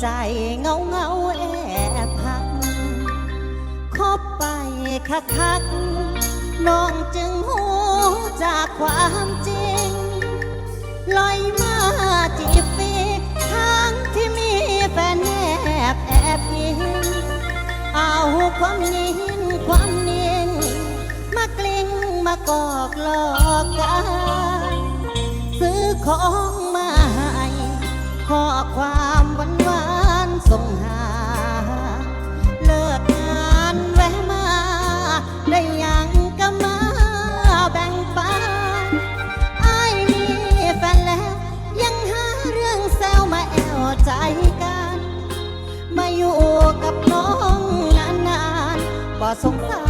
ใจเงาเงาแอบพักคบไปคักคักน้องจึงหูจากความจริง ลอยมาจีบฟีทั้งที่มีแฟนแนบแอบยิงเอาความนินความเนียนมากลิ้งมากอกหลอกกันซื้อของมาให้ข้อความวานวา ส่งหา เลิกงานแวะมา ได้ยังก็มาแบ่งปันไอ้ายมีแฟนแล้ว ยังหาเรื่องแซวมาแอวใจกัน มาอยู่กับน้องนานๆบ่สงสาร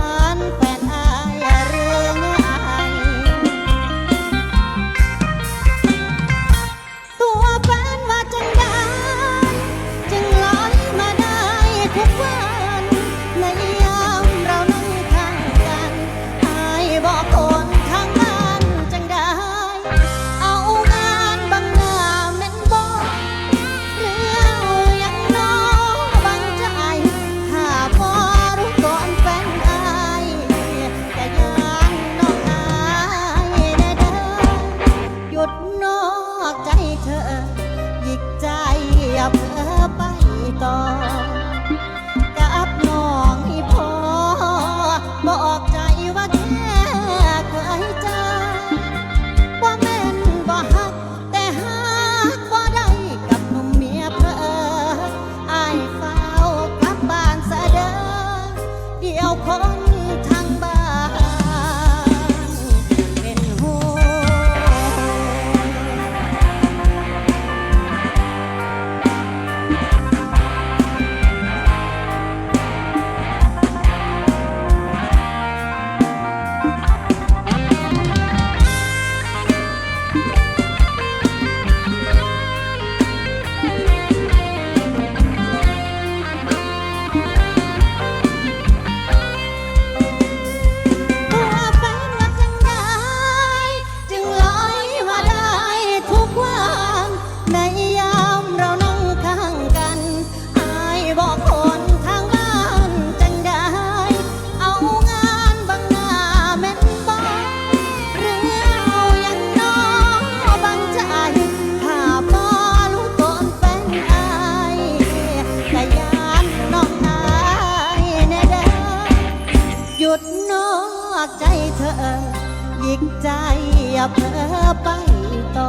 อกใจเธอหยิกใจอย่าเพ้อไปต่อ